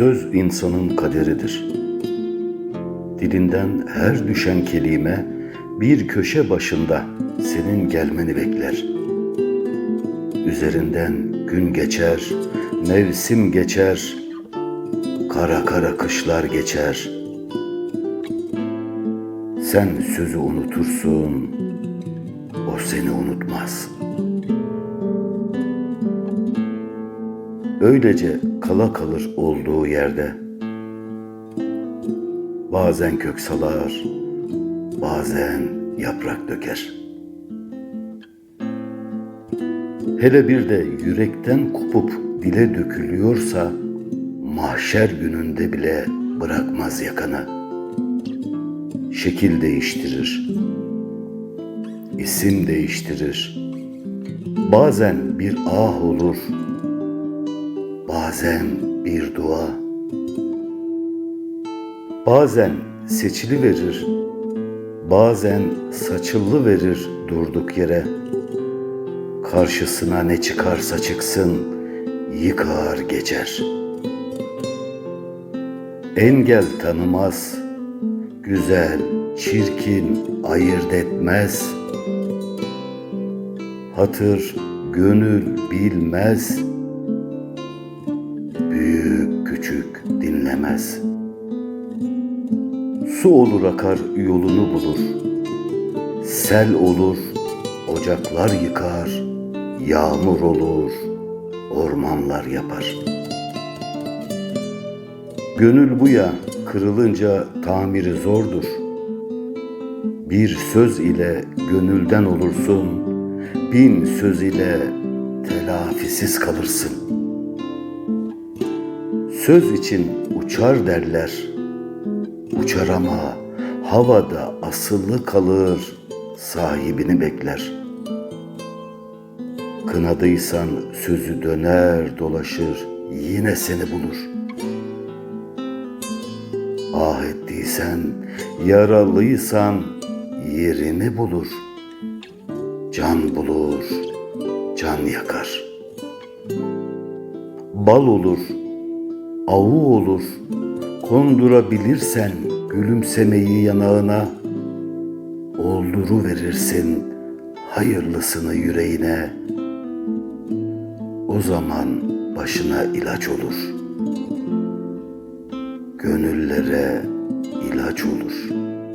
Söz insanın kaderidir. Dilinden her düşen kelime bir köşe başında senin gelmeni bekler. Üzerinden gün geçer, mevsim geçer, kara kara kışlar geçer. Sen sözü unutursun, o seni unutmaz. Öylece kala kalır olduğu yerde. Bazen kök salar, bazen yaprak döker. Hele bir de yürekten kopup dile dökülüyorsa mahşer gününde bile bırakmaz yakana. Şekil değiştirir. isim değiştirir. Bazen bir ah olur, bazen bir dua. Bazen seçili verir, bazen saçıllı verir durduk yere. Karşısına ne çıkarsa çıksın, yıkar geçer. Engel tanımaz, güzel, çirkin ayırt etmez. Hatır, gönül bilmez, büyük küçük dinlemez. Su olur akar yolunu bulur, sel olur, ocaklar yıkar, yağmur olur, ormanlar yapar. Gönül bu ya, kırılınca tamiri zordur. Bir söz ile gönülden olursun, bin söz ile telafisiz kalırsın. Söz için uçar derler, uçar ama havada asılı kalır, sahibini bekler. Kınadıysan sözü döner dolaşır, yine seni bulur. Ah ettiysen, yaralıysan yerini bulur. Can bulur, can yakar. Bal olur, avu olur. Kondurabilirsen gülümsemeyi yanağına, olduru verirsin hayırlısını yüreğine. O zaman başına ilaç olur.'' gönüllere ilaç olur.''